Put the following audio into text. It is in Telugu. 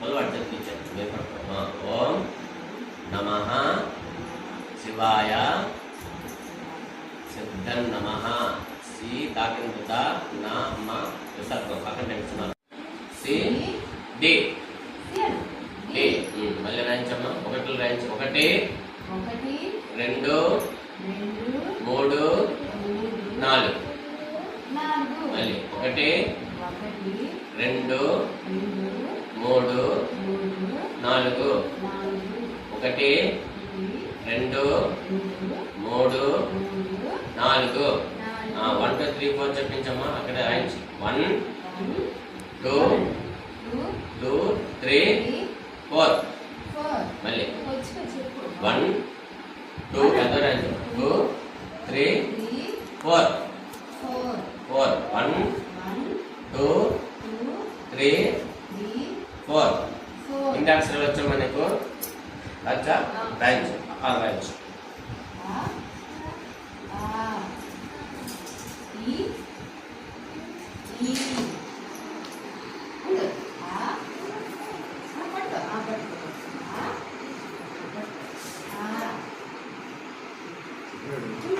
మొదలు భయపడతాం ఆ, ఓం నమ శివాయ సిద్ధం నమ సి తాకింద నా అమ్మ విసర్గం పక్కన పెంచుతున్నాను సి డి. డి. మళ్ళీ రాయించమ్మా. ఒకటి రాయించు. ఒకటి రెండు మూడు నాలుగు. మళ్ళీ ఒకటి రెండు మూడు నాలుగు ఒకటి రెండు మూడు నాలుగు. వన్ టూ త్రీ ఫోర్ చెప్పించమ్మా అక్కడ రాయించు. One two two three four మళ్ళీ. వన్ టూ పెద్ద రాయించు. Two three four four one two three four four ఇంటి అక్షరాలు వచ్చా మనకు అచ్చా రాయించు ఆ Thank you.